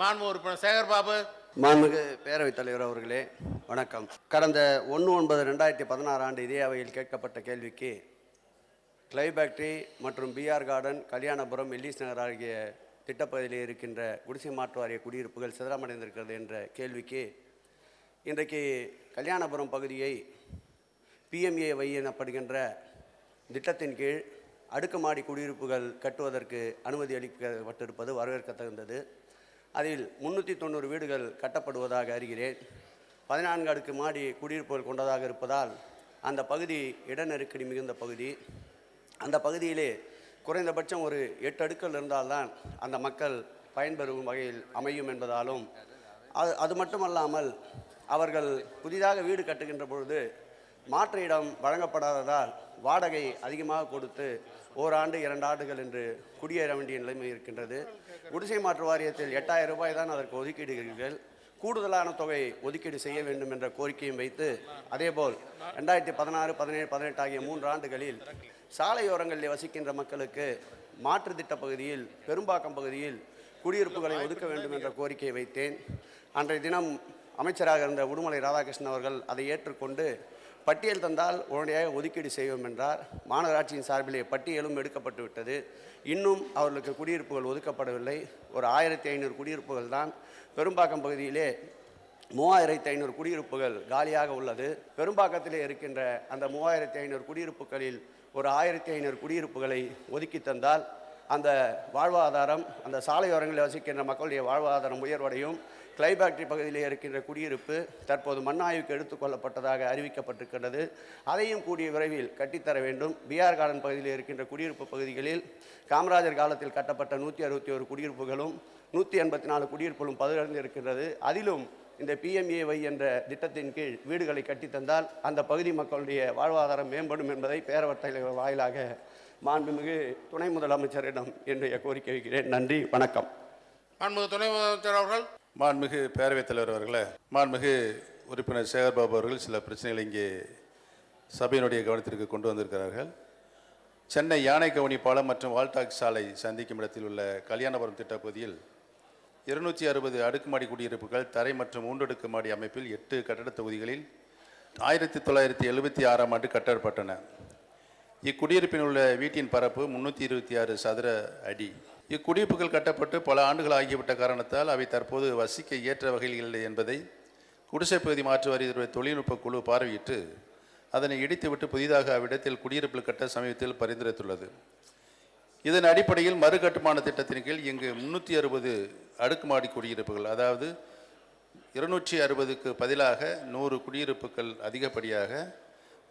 மாண்பு உறுப்பினர் சேகர் பாபு. மாண்புமிகு பேரவைத் தலைவர் அவர்களே வணக்கம். கடந்த ஒன்று ஒன்பது ரெண்டாயிரத்தி பதினாறு ஆண்டு இதே அவையில் கேட்கப்பட்ட கேள்விக்கு கிளை பேக்டரி மற்றும் PR garden Kalyanapuram Ellis Nagar ஆகிய திட்டப்பகுதியில் இருக்கின்ற குடிசை மாற்று வாரிய குடியிருப்புகள் சிதறமடைந்திருக்கிறது என்ற கேள்விக்கு இன்றைக்கு கல்யாணபுரம் பகுதியை பிஎம்ஏ வை எனப்படுகின்ற திட்டத்தின் கீழ் அடுக்குமாடி குடியிருப்புகள் கட்டுவதற்கு அனுமதி அளிக்கப்பட்டிருப்பது வரவேற்கத்தகுந்தது. அதில் முந்நூற்றி தொண்ணூறு வீடுகள் கட்டப்படுவதாக அறிகிறேன். பதினான்கு அடுக்கு மாடி குடியிருப்புகள் கொண்டதாக இருப்பதால் அந்த பகுதி இட நெருக்கடி மிகுந்த பகுதி. அந்த பகுதியிலே குறைந்தபட்சம் ஒரு எட்டு அடுக்கள் இருந்தால்தான் அந்த மக்கள் பயன்பெறும் வகையில் அமையும் என்பதாலும் அது அது மட்டுமல்லாமல் அவர்கள் புதிதாக வீடு கட்டுகின்ற பொழுது மாற்று இடம் வழங்கப்படாததால் வாடகை அதிகமாக கொடுத்து ஓராண்டு இரண்டு ஆண்டுகள் என்று குடியேற வேண்டிய நிலைமை இருக்கின்றது. குடிசை மாற்று வாரியத்தில் எட்டாயிரம் ரூபாய் தான் அதற்கு ஒதுக்கீடுகிறீர்கள் கூடுதலான தொகை ஒதுக்கீடு செய்ய வேண்டும் என்ற கோரிக்கையும் வைத்து அதேபோல் ரெண்டாயிரத்தி பதினாறு பதினேழு பதினெட்டு ஆகிய மூன்று ஆண்டுகளில் சாலையோரங்களில் வசிக்கின்ற மக்களுக்கு மாற்று திட்ட பகுதியில் பெரும்பாக்கம் பகுதியில் குடியிருப்புகளை ஒதுக்க வேண்டும் என்ற கோரிக்கையை வைத்தேன். அன்றைய தினம் அமைச்சராக இருந்த உடுமலை ராதாகிருஷ்ணன் அவர்கள் அதை ஏற்றுக்கொண்டு பட்டியல் தந்தால் உடனடியாக ஒதுக்கீடு செய்வோம் என்றார். மாநகராட்சியின் சார்பிலே பட்டியலும் எடுக்கப்பட்டு விட்டது. இன்னும் அவர்களுக்கு குடியிருப்புகள் ஒதுக்கப்படவில்லை. ஒரு ஆயிரத்தி ஐநூறு குடியிருப்புகள் தான். பெரும்பாக்கம் பகுதியிலே மூவாயிரத்தி ஐநூறு குடியிருப்புகள் காலியாக உள்ளது. பெரும்பாக்கத்திலே இருக்கின்ற அந்த மூவாயிரத்தி ஐநூறு குடியிருப்புகளில் ஒரு ஆயிரத்தி ஐநூறு குடியிருப்புகளை ஒதுக்கி தந்தால் அந்த வாழ்வாதாரம் அந்த சாலையோரங்களில் வசிக்கின்ற மக்களுடைய வாழ்வாதாரம் உயர்வடையும். கிளைபேக்டரி பகுதியிலே இருக்கின்ற குடியிருப்பு தற்போது மண்ணாய்வுக்கு எடுத்துக்கொள்ளப்பட்டதாக அறிவிக்கப்பட்டிருக்கிறது அதையும் கூடிய விரைவில் கட்டித்தர வேண்டும். பிஆர் கார்டன் பகுதியில் இருக்கின்ற குடியிருப்பு பகுதிகளில் காமராஜர் காலத்தில் கட்டப்பட்ட நூற்றி அறுபத்தி ஒரு குடியிருப்புகளும் நூற்றி எண்பத்தி நாலு குடியிருப்புகளும் பதிலடைந்து இருக்கின்றது. அதிலும் இந்த பிஎம்ஏஒய் என்ற திட்டத்தின் கீழ் வீடுகளை கட்டித்தந்தால் அந்த பகுதி மக்களுடைய வாழ்வாதாரம் மேம்படும் என்பதை பேரவர் தலைவர் வாயிலாக மாண்புமிகு துணை முதலமைச்சரிடம் என்னுடைய கோரிக்கை வைக்கிறேன். நன்றி வணக்கம். மாண்புமிகு துணை முதலமைச்சர் அவர்கள். மாண்புமிகு பேரவைத் தலைவர் அவர்களே மாண்புமிகு உறுப்பினர் சேகர்பாபு அவர்கள் சில பிரச்சனைகளை இங்கே சபையினுடைய கவனத்திற்கு கொண்டு வந்திருக்கிறார்கள். சென்னை யானை கவுனி பாலம் மற்றும் வால்டாக் சாலை சந்திக்கும் இடத்தில் உள்ள கல்யாணபுரம் திட்ட பகுதியில் இருநூற்றி அறுபது அடுக்குமாடி குடியிருப்புகள் தரை மற்றும் மூன்றடுக்கு மாடி அமைப்பில் எட்டு கட்டடத் தொகுதிகளில் ஆயிரத்தி தொள்ளாயிரத்தி எழுபத்தி ஆறாம் ஆண்டு கட்டப்பட்டன. இக்குடியிருப்பில் உள்ள வீட்டின் பரப்பு முன்னூற்றி இருபத்தி ஆறு சதுர அடி. இக்குடியிருப்புகள் கட்டப்பட்டு பல ஆண்டுகள் ஆகிவிட்ட காரணத்தால் அவை தற்போது வசிக்க ஏற்ற வகையில் இல்லை என்பதை குடிசை பகுதி மாற்று வாரிய தொழில்நுட்ப குழு பார்வையிட்டு அதனை இடித்துவிட்டு புதிதாக அவ்விடத்தில் குடியிருப்புகள் கட்ட சமீபத்தில் பரிந்துரைத்துள்ளது. இதன் அடிப்படையில் மறுகட்டுமான திட்டத்தின் கீழ் இங்கு முன்னூற்றி அறுபது அடுக்குமாடி குடியிருப்புகள் அதாவது இருநூற்றி அறுபதுக்கு பதிலாக நூறு குடியிருப்புகள் அதிகப்படியாக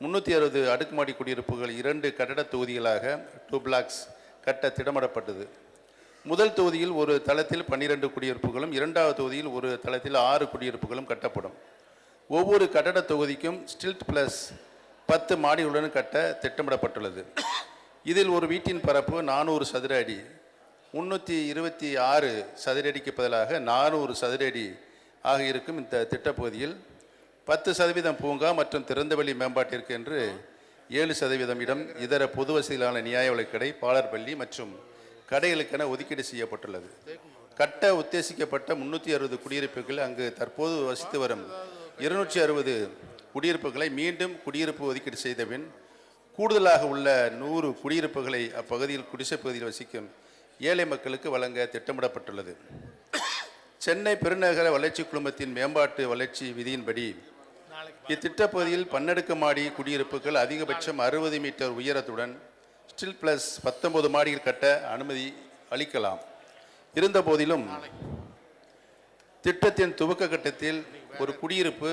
முன்னூற்றி அறுபது அடுக்குமாடி குடியிருப்புகள் இரண்டு கட்டடத் தொகுதிகளாக டூ பிளாக்ஸ் கட்ட திட்டமிடப்பட்டது. முதல் தொகுதியில் ஒரு தளத்தில் பன்னிரண்டு குடியிருப்புகளும் இரண்டாவது தொகுதியில் ஒரு தளத்தில் ஆறு குடியிருப்புகளும் கட்டப்படும். ஒவ்வொரு கட்டடத் தொகுதிக்கும் ஸ்டில்ட் பிளஸ் பத்து மாடிகளுடன் கட்ட திட்டமிடப்பட்டுள்ளது. இதில் ஒரு வீட்டின் பரப்பு நானூறு சதுர அடி முன்னூற்றி இருபத்தி ஆறு சதுர அடிக்கு பதிலாக நானூறு சதுர அடி ஆக இருக்கும் இந்த திட்டப்பகுதியில். பத்து சதவீதம் பூங்கா மற்றும் திறந்தவெளி மேம்பாட்டிற்கு என்று ஏழு சதவீதம் இடம் இதர பொது வசதியிலான நியாய விலைக்கடை பாலர்பள்ளி மற்றும் கடைகளுக்கென ஒதுக்கீடு செய்யப்பட்டுள்ளது. கட்ட உத்தேசிக்கப்பட்ட முன்னூற்றி அறுபது குடியிருப்புகள் அங்கு தற்போது வசித்து வரும் இருநூற்றி அறுபது குடியிருப்புகளை மீண்டும் குடியிருப்பு ஒதுக்கீடு செய்த பின் கூடுதலாக உள்ள நூறு குடியிருப்புகளை அப்பகுதியில் குடிசை பகுதியில் வசிக்கும் ஏழை மக்களுக்கு வழங்க திட்டமிடப்பட்டுள்ளது. சென்னை பெருநகர வளர்ச்சி குழுமத்தின் மேம்பாட்டு வளர்ச்சி விதியின்படி இத்திட்ட பகுதியில் பன்னடுக்கு மாடி குடியிருப்புகள் அதிகபட்சம் அறுபது மீட்டர் உயரத்துடன் ஸ்டில் பிளஸ் பத்தொன்பது மாடிகள் கட்ட அனுமதி அளிக்கலாம். இருந்த போதிலும் திட்டத்தின் துவக்க கட்டத்தில் ஒரு குடியிருப்பு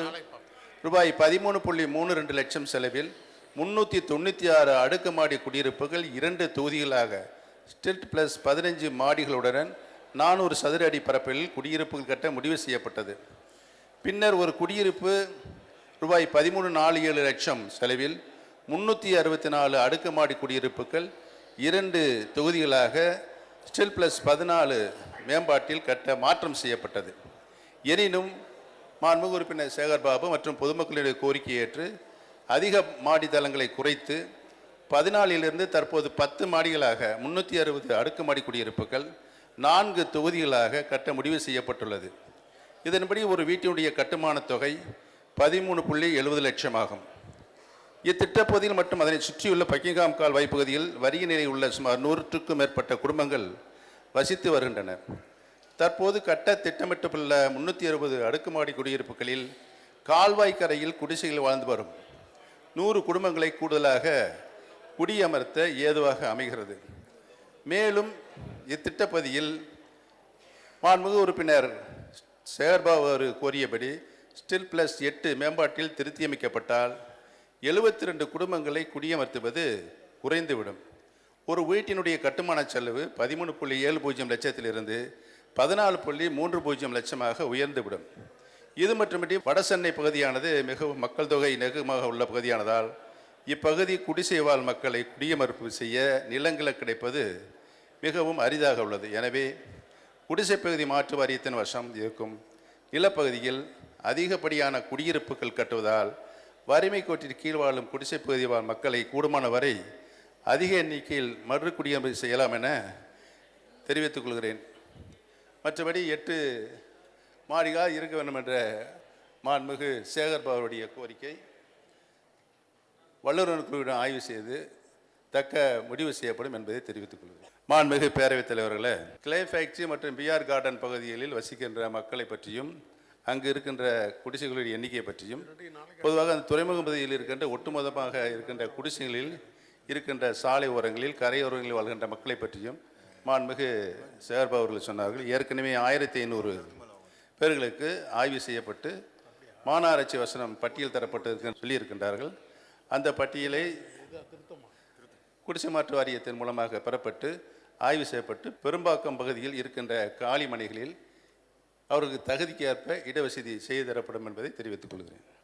ரூபாய் பதிமூணு புள்ளி மூணு ரெண்டு லட்சம் செலவில் முன்னூற்றி தொண்ணூற்றி ஆறு அடுக்குமாடி குடியிருப்புகள் இரண்டு தொகுதிகளாக ஸ்டில்ட் பிளஸ் பதினஞ்சு மாடிகளுடன் நானூறு சதுர அடி பரப்பில் குடியிருப்புகள் கட்ட முடிவு செய்யப்பட்டது. பின்னர் ஒரு குடியிருப்பு ரூபாய் பதிமூணு நாலு ஏழு லட்சம் செலவில் முன்னூற்றி அறுபத்தி நாலு அடுக்குமாடி குடியிருப்புகள் இரண்டு தொகுதிகளாக ஸ்டில் பிளஸ் பதினாலு மேம்பாட்டில் கட்ட மாற்றம் செய்யப்பட்டது. எனினும் மாண்புமிகு உறுப்பினர் சேகர் பாபு மற்றும் பொதுமக்களுடைய கோரிக்கையை ஏற்று அதிக மாடி தளங்களை குறைத்து பதினாலிலிருந்து தற்போது பத்து மாடிகளாக முன்னூற்றி அறுபது அடுக்குமாடி குடியிருப்புகள் நான்கு தொகுதிகளாக கட்ட முடிவு செய்யப்பட்டுள்ளது. இதன்படி ஒரு வீட்டினுடைய கட்டுமான தொகை பதிமூணு புள்ளி எழுபது லட்சம் ஆகும் இத்திட்டப்பகுதியில் மற்றும் அதனை சுற்றியுள்ள பக்கிங்காம் கால்வாய் பகுதியில் வரிய நிலை உள்ள சுமார் நூற்றுக்கும் மேற்பட்ட குடும்பங்கள் வசித்து வருகின்றன. தற்போது கட்ட திட்டமிட்டுள்ள முன்னூற்றி அறுபது அடுக்குமாடி குடியிருப்புகளில் கால்வாய் கரையில் குடிசைகள் வாழ்ந்து வரும். நூறு குடும்பங்களை கூடுதலாக குடியமர்த்த ஏதுவாக அமைகிறது. மேலும் இத்திட்டப்பதியில் மாண்புமிகு உறுப்பினர் சேர்பாவர் கோரியபடி ஸ்டில் பிளஸ் எட்டு மேம்பாட்டில் திருத்தியமைக்கப்பட்டால் எழுபத்தி ரெண்டு குடும்பங்களை குடியமர்த்துவது குறைந்துவிடும். ஒரு வீட்டினுடைய கட்டுமான செலவு பதிமூணு புள்ளி ஏழு பூஜ்ஜியம் லட்சத்திலிருந்து பதினாலு புள்ளி மூன்று பூஜ்ஜியம் லட்சமாக உயர்ந்துவிடும். இது மட்டுமின்றி வடசென்னை பகுதியானது மிகவும் மக்கள் தொகை நெருக்கமாக உள்ள பகுதியானதால் இப்பகுதி குடிசை வாழ் மக்களை குடியமர்ப்பு செய்ய நிலங்கள் கிடைப்பது மிகவும் அரிதாக உள்ளது. எனவே குடிசை பகுதி மாற்று வாரியத்தின் வசம் இருக்கும். நிலப்பகுதியில் அதிகப்படியான குடியிருப்புகள் கட்டுவதால் வறுமை கோட்டிற்கு கீழ் வாழும் குடிசை பகுதி வாழ் மக்களை கூடுமான வரை அதிக எண்ணிக்கையில் மறு குடியமர்ப்பு செய்யலாம் என தெரிவித்துக் கொள்கிறேன். மற்றபடி எட்டு மாடிகளாக இருக்க வேண்டும் என்ற மாண்புமிகு சேகர்பாபுடைய கோரிக்கை வல்லுநர் குழுவிடம் ஆய்வு செய்து தக்க முடிவு செய்யப்படும் என்பதை தெரிவித்துக் கொள்கிறேன். மாண்புமிகு பேரவைத் தலைவர்களை கிளே ஃபேக்டரி மற்றும் பிஆர் கார்டன் பகுதிகளில் வசிக்கின்ற மக்களை பற்றியும் அங்கு இருக்கின்ற குடிசைகளுடைய எண்ணிக்கை பற்றியும் பொதுவாக அந்த துறைமுக பகுதியில் இருக்கின்ற ஒட்டுமொத்தமாக இருக்கின்ற குடிசைகளில் இருக்கின்ற சாலை ஓரங்களில் கரையோரங்களில் வாழ்கின்ற மக்களை பற்றியும் மாண்புமிகு சேர்பா அவர்கள் சொன்னார்கள். ஏற்கனவே ஆயிரத்தி ஐநூறு பேர்களுக்கு ஆய்வு செய்யப்பட்டு மாநகராட்சி வசனம் பட்டியல் தரப்பட்டு சொல்லியிருக்கின்றார்கள். அந்த பட்டியலை குடிசை மாற்று வாரியத்தின் மூலமாக பெறப்பட்டு ஆய்வு செய்யப்பட்டு பெரும்பாக்கம் பகுதியில் இருக்கின்ற காலி மனைகளில் அவருக்கு தகுதிக்கு ஏற்ப இடவசதி செய்து தரப்படும் என்பதை தெரிவித்துக் கொள்கிறேன்.